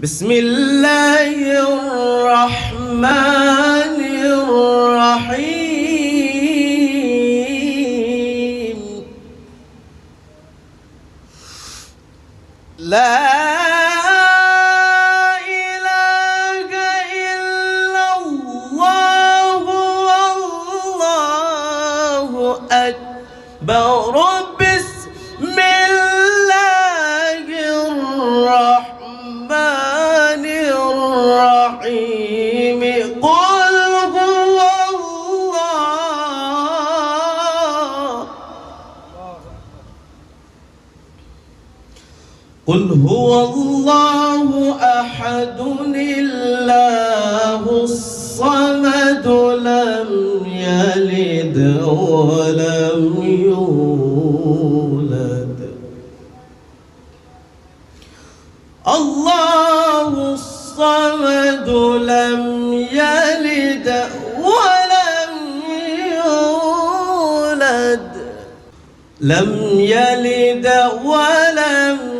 بسم الله الرحمن الرحيم. لا إله إلا الله والله أكبر. قل هو الله أحد الله الصمد لم يلد ولم يولد. الله الصمد لم يلد ولم يولد. لم يلد ولم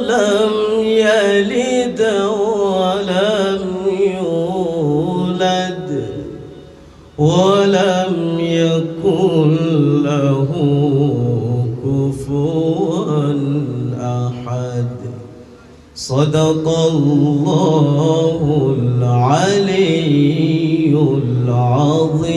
لم يلد ولم يولد ولم يكن له كفوا أحد. صدق الله العلي العظيم.